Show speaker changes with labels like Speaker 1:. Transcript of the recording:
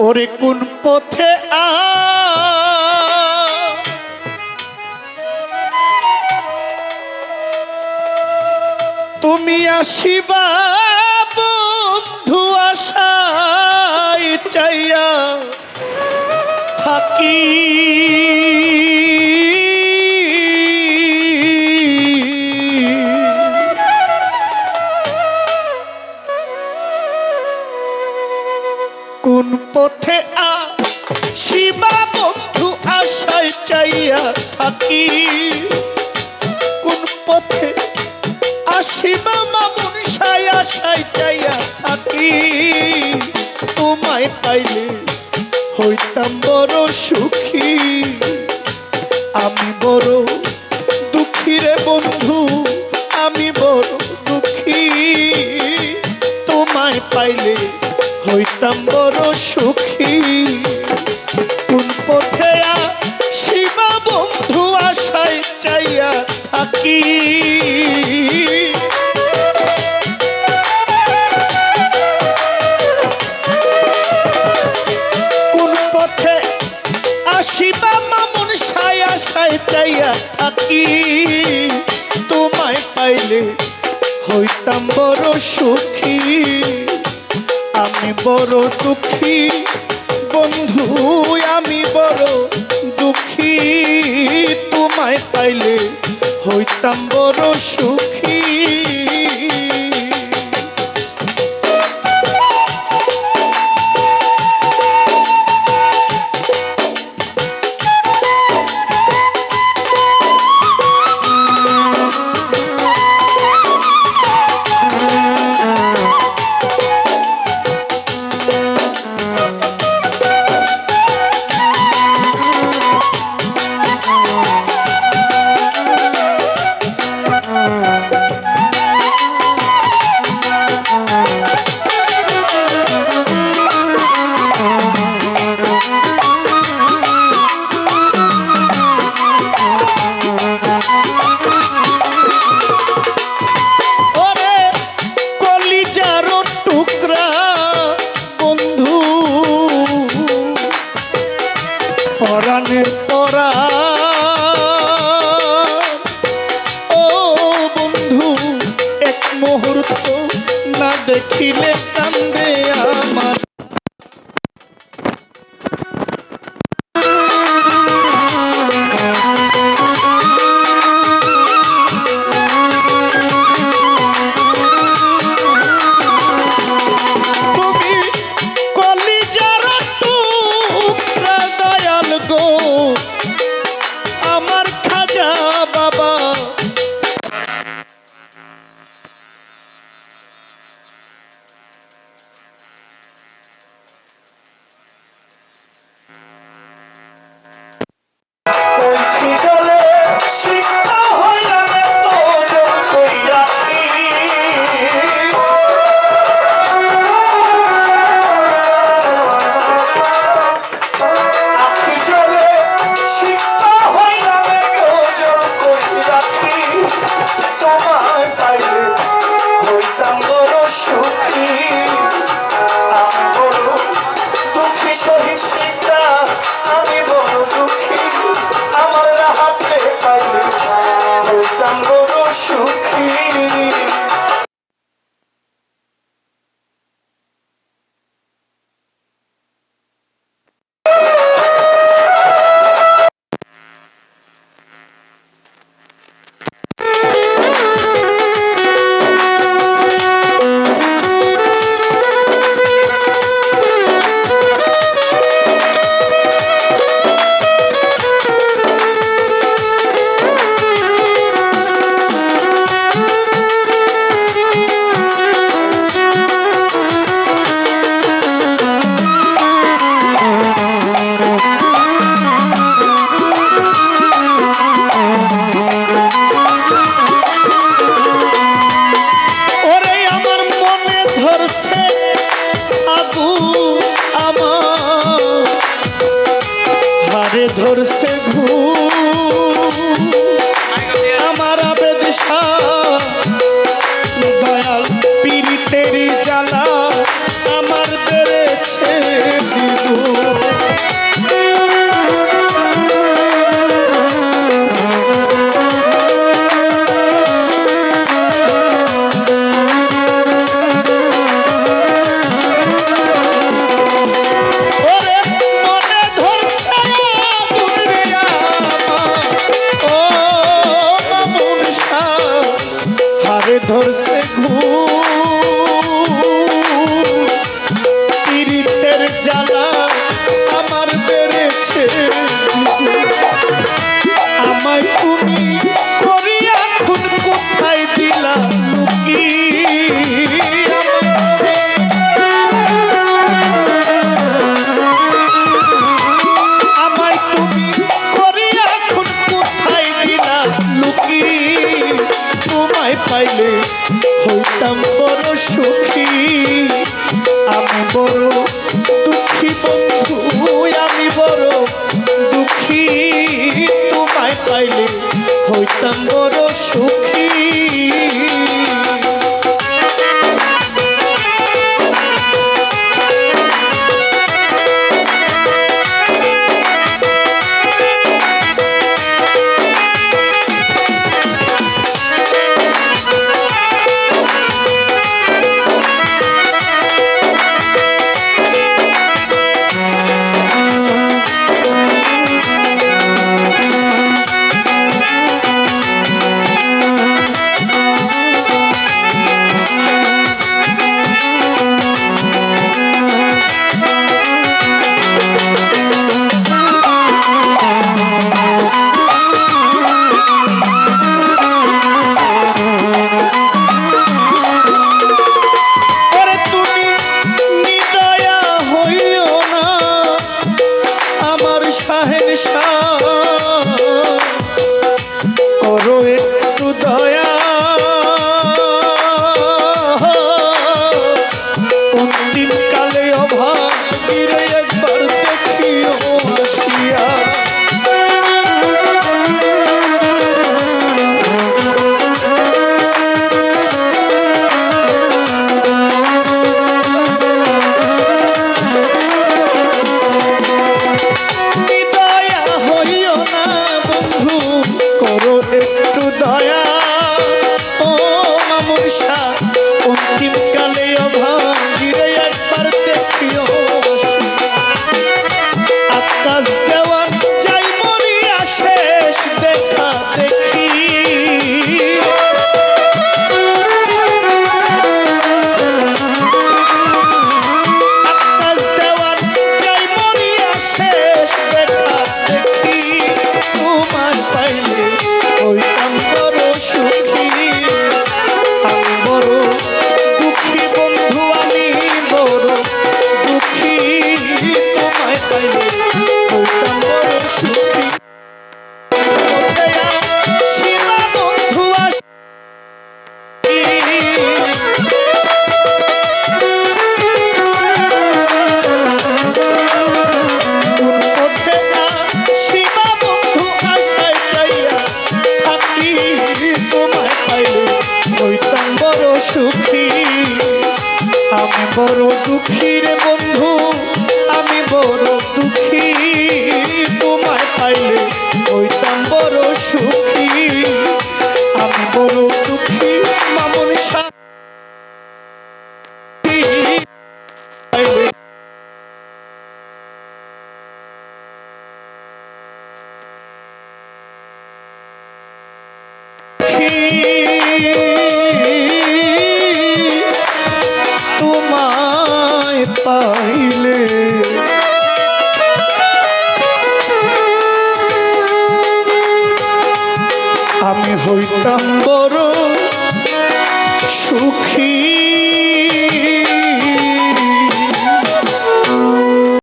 Speaker 1: ওরে কোন পথে আ? তুমি আসিবা বন্ধু আশায় চাইয়া থাকি। কোন পথে আসিবা মামুন সাই আশায় চাইয়া থাকি। তোমায় পাইলে হইতাম বড় সুখী। আমি বড় দুঃখী রে বন্ধু, আমি বড় দুঃখী। তোমায় পাইলে হইতাম বড় তোমায় পাইলে হইতাম বড় সুখী। আমি বড় দুঃখী। বন্ধু, আমি বড় দুঃখী। তোমায় পাইলে হইতাম বড় সুখী। না দেখিলে কান্দে আমার। Mm-hmm. হইতাম হারে ধরছে ঘু আমার আবেদ শাহ 14 segundos হইতাম বড় সুখী, আমি বড় দুঃখী বন্ধু, আমি বড় দুঃখী। তোমায় পাইলে হইতাম বড় সুখী। তোমায় পাইলে হইতাম বড় সুখী। আমি বড় দুঃখী রে বন্ধু, আমি বড় দুঃখী। তোমায় পাইলে হইতাম বড় সুখী। পাইলে। আমি হইতাম